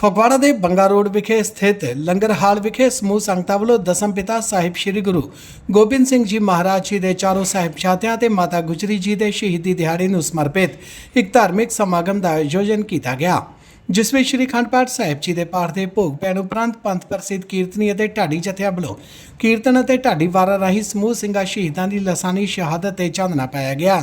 ਫਗਵਾੜਾ ਦੇ ਬੰਗਾ ਰੋਡ ਵਿਖੇ ਸਥਿਤ ਲੰਗਰ ਹਾਲ ਵਿਖੇ ਸਮੂਹ ਸੰਗਤਾਂ ਵੱਲੋਂ ਦਸਮ ਪਿਤਾ ਸਾਹਿਬ ਸ੍ਰੀ ਗੁਰੂ ਗੋਬਿੰਦ ਸਿੰਘ ਜੀ ਮਹਾਰਾਜ ਜੀ ਦੇ ਚਾਰੋਂ ਸਾਹਿਬਜ਼ਾਦਿਆਂ ਤੇ ਮਾਤਾ ਗੁਜਰੀ ਜੀ ਦੇ ਸ਼ਹੀਦੀ ਦਿਹਾੜੇ ਨੂੰ ਸਮਰਪਿਤ ਇੱਕ ਧਾਰਮਿਕ ਸਮਾਗਮ ਦਾ ਆਯੋਜਨ ਕੀਤਾ ਗਿਆ, ਜਿਸ ਵਿੱਚ ਸ੍ਰੀ ਅਖੰਡ ਪਾਠ ਸਾਹਿਬ ਜੀ ਦੇ ਪਾਠ ਦੇ ਭੋਗ ਪੈਣ ਉਪਰੰਤ ਪੰਥ ਪ੍ਰਸਿੱਧ ਕੀਰਤਨੀ ਅਤੇ ਢਾਡੀ ਜਥਿਆਂ ਵੱਲੋਂ ਕੀਰਤਨ ਅਤੇ ਢਾਡੀ ਵਾਰਾਂ ਰਾਹੀਂ ਸਮੂਹ ਸਿੰਘਾਂ ਸ਼ਹੀਦਾਂ ਦੀ ਲਸਾਨੀ, ਸ਼ਹਾਦਤ ਤੇ ਚਾਨਣਾ ਪਾਇਆ ਗਿਆ।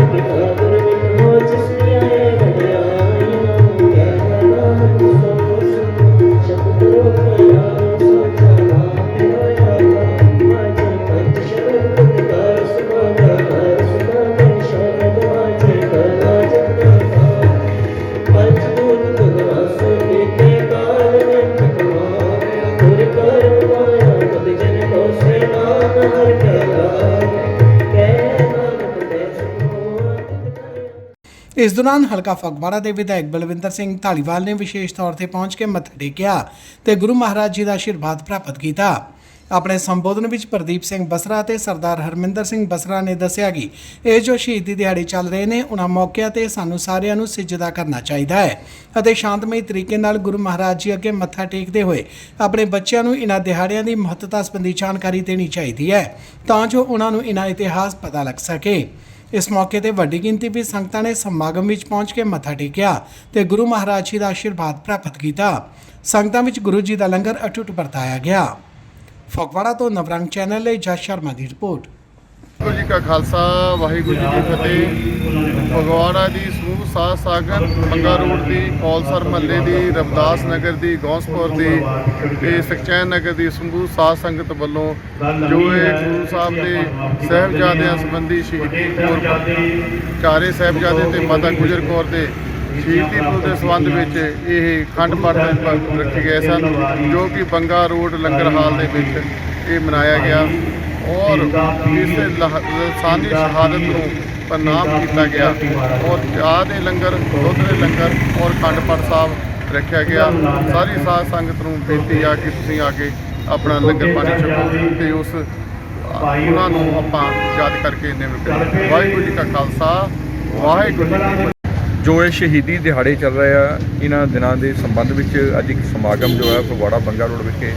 ਇਸ ਦੌਰਾਨ ਹਲਕਾ ਫਗਵਾੜਾ ਦੇ ਵਿਧਾਇਕ ਬਲਵਿੰਦਰ ਸਿੰਘ ਢਾਲੀਵਾਲ ਨੇ ਵਿਸ਼ੇਸ਼ ਤੌਰ ਤੇ ਪਹੁੰਚ ਕੇ ਮੱਥਾ ਟੇਕਿਆ ਤੇ ਗੁਰੂ ਮਹਾਰਾਜ ਜੀ ਦਾ ਆਸ਼ੀਰਵਾਦ ਪ੍ਰਾਪਤ ਕੀਤਾ। ਆਪਣੇ ਸੰਬੋਧਨ ਵਿੱਚ ਪ੍ਰਦੀਪ ਸਿੰਘ ਬਸਰਾ ਤੇ ਸਰਦਾਰ ਹਰਮਿੰਦਰ ਸਿੰਘ ਬਸਰਾ ਨੇ ਦੱਸਿਆ ਕਿ ਇਹ ਜੋ ਸ਼ਹੀਦੀ ਦਿਹਾੜੇ ਚੱਲ ਰਹੇ ਨੇ, ਉਹਨਾਂ ਮੌਕਿਆਂ ਤੇ ਸਾਨੂੰ ਸਾਰਿਆਂ ਨੂੰ ਸਿਜਦਾ ਕਰਨਾ ਚਾਹੀਦਾ ਹੈ ਅਤੇ ਸ਼ਾਂਤਮਈ ਤਰੀਕੇ ਨਾਲ ਗੁਰੂ ਮਹਾਰਾਜ ਜੀ ਅੱਗੇ ਮੱਥਾ ਟੇਕਦੇ ਹੋਏ ਆਪਣੇ ਬੱਚਿਆਂ ਨੂੰ ਇਹਨਾਂ ਦਿਹਾੜਿਆਂ ਦੀ ਮਹੱਤਤਾ ਸੰਬੰਧੀ ਜਾਣਕਾਰੀ ਦੇਣੀ ਚਾਹੀਦੀ ਹੈ ਤਾਂ ਜੋ ਉਹਨਾਂ ਨੂੰ ਇਹਨਾਂ ਇਤਿਹਾਸ ਪਤਾ ਲੱਗ ਸਕੇ। ਇਸ ਮੌਕੇ ਤੇ ਵੱਡੀ ਗਿਣਤੀ ਵਿੱਚ ਸੰਗਤਾਂ ਨੇ ਸਮਾਗਮ ਵਿੱਚ ਪਹੁੰਚ ਕੇ ਮੱਥਾ ਟੇਕਿਆ ਤੇ ਗੁਰੂ ਮਹਾਰਾਜ ਜੀ ਦਾ ਆਸ਼ੀਰਵਾਦ ਪ੍ਰਾਪਤ ਕੀਤਾ। ਸੰਗਤਾਂ ਵਿੱਚ ਗੁਰੂ ਜੀ ਦਾ ਲੰਗਰ ਅਟੁੱਟ ਵਰਤਾਇਆ ਗਿਆ। ਫਗਵਾੜਾ ਤੋਂ ਨਵਰੰਗ ਚੈਨਲ ਲਈ ਜਸ ਸ਼ਰਮਾ ਦੀ ਰਿਪੋਰਟ। ਵਾਹਿਗੁਰੂ ਜੀ ਕਾ ਖਾਲਸਾ, ਵਾਹਿਗੁਰੂ ਜੀ ਕੀ ਫਤਿਹ। ਫਗਵਾੜਾ ਦੀ ਸਮੂਹ ਸਾਧ ਸਾਗਰ, ਮੰਗਾ ਰੋਡ ਦੀ ਕੌਲਸਰ ਮਹੱਲੇ ਦੀ, ਰਵਦਾਸ ਨਗਰ ਦੀ, ਗੌਂਸਪੁਰ ਦੀ ਤੇ ਸਖਚੈਨ ਨਗਰ ਦੀ ਸਮੂਹ ਸਾਧ ਸੰਗਤ ਵੱਲੋਂ ਜੋ ਇਹ ਗੁਰੂ ਸਾਹਿਬ ਦੇ ਸਹਿਬਜ਼ਾਦਿਆਂ ਸੰਬੰਧੀ ਸ਼ਹੀਦੀ ਪੁਰਬ ਚਾਰੇ ਸਹਿਬਜ਼ਾਦੇ ਤੇ ਮਾਤਾ ਗੁਜਰ ਕੌਰ ਦੇ ਸ਼ਹੀਦੀ ਪੁਰਬ ਦੇ ਸੰਬੰਧ ਵਿੱਚ ਇਹ ਖੰਡ ਪਾਠ ਰੱਖੇ ਗਏ ਸਨ, ਜੋ ਕਿ ਬੰਗਾ ਰੋਡ ਲੰਗਰ ਹਾਲ ਦੇ ਵਿੱਚ ਇਹ ਮਨਾਇਆ ਗਿਆ। ਔਰ ਇਸ ਲਹ- ਲਸਾਨੀ ਸ਼ਹਾਦਤ ਨੂੰ ਪ੍ਰਣਾਮ ਕੀਤਾ ਗਿਆ। ਔਰ ਚਾਹ ਦੇ ਲੰਗਰ, ਦੁੱਧ ਦੇ ਲੰਗਰ ਔਰ ਖੰਡ ਪਾਠ ਸਾਹਿਬ ਰੱਖਿਆ ਗਿਆ। ਸਾਰੀ ਸਾਧ ਸੰਗਤ ਨੂੰ ਬੇਨਤੀ ਆ ਕਿ ਤੁਸੀਂ ਆ ਕੇ ਆਪਣਾ ਲੰਗਰ ਪਾਣੀ ਛਕੋ ਤੇ ਉਸ, ਉਹਨਾਂ ਨੂੰ ਆਪਾਂ ਯਾਦ ਕਰਕੇ ਨਿਮਰ ਕਰੀਏ ਵਾਹਿਗੁਰੂ ਜੀ ਕਾ ਖਾਲਸਾ, ਵਾਹਿਗੁਰੂ ਜੀ ਜੋ ਇਹ ਸ਼ਹੀਦੀ ਦਿਹਾੜੇ ਚੱਲ ਰਹੇ ਆ, ਇਹਨਾਂ ਦਿਨਾਂ ਦੇ ਸੰਬੰਧ ਵਿੱਚ ਅੱਜ ਇੱਕ ਸਮਾਗਮ ਜੋ ਹੈ ਫਗਵਾੜਾ ਬੰਗਾ ਰੋਡ ਵਿਖੇ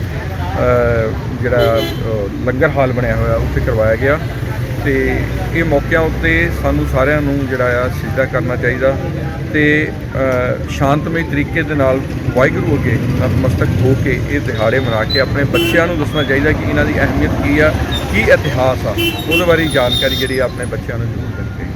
ਜਿਹੜਾ ਲੰਗਰ ਹਾਲ ਬਣਿਆ ਹੋਇਆ ਉੱਥੇ ਕਰਵਾਇਆ ਗਿਆ। ਤੇ ਇਹ ਮੌਕਿਆਂ ਉੱਤੇ ਸਾਨੂੰ ਸਾਰਿਆਂ ਨੂੰ ਜਿਹੜਾ ਆ ਸਿੱਧਾ ਕਰਨਾ ਚਾਹੀਦਾ ਤੇ ਸ਼ਾਂਤਮਈ ਤਰੀਕੇ ਦੇ ਨਾਲ ਵਾਹਿਗੁਰੂ ਅੱਗੇ ਨਤਮਸਤਕ ਹੋ ਕੇ ਇਹ ਦਿਹਾੜੇ ਮਨਾ ਕੇ ਆਪਣੇ ਬੱਚਿਆਂ ਨੂੰ ਦੱਸਣਾ ਚਾਹੀਦਾ ਕਿ ਇਹਨਾਂ ਦੀ ਅਹਿਮੀਅਤ ਕੀ ਆ, ਕੀ ਇਤਿਹਾਸ ਆ। ਉਹਦੇ ਬਾਰੇ ਜਾਣਕਾਰੀ ਜਿਹੜੀ ਆ ਆਪਣੇ ਬੱਚਿਆਂ ਨੂੰ ਜ਼ਰੂਰ ਦੇਣੀ ਚਾਹੀਦੀ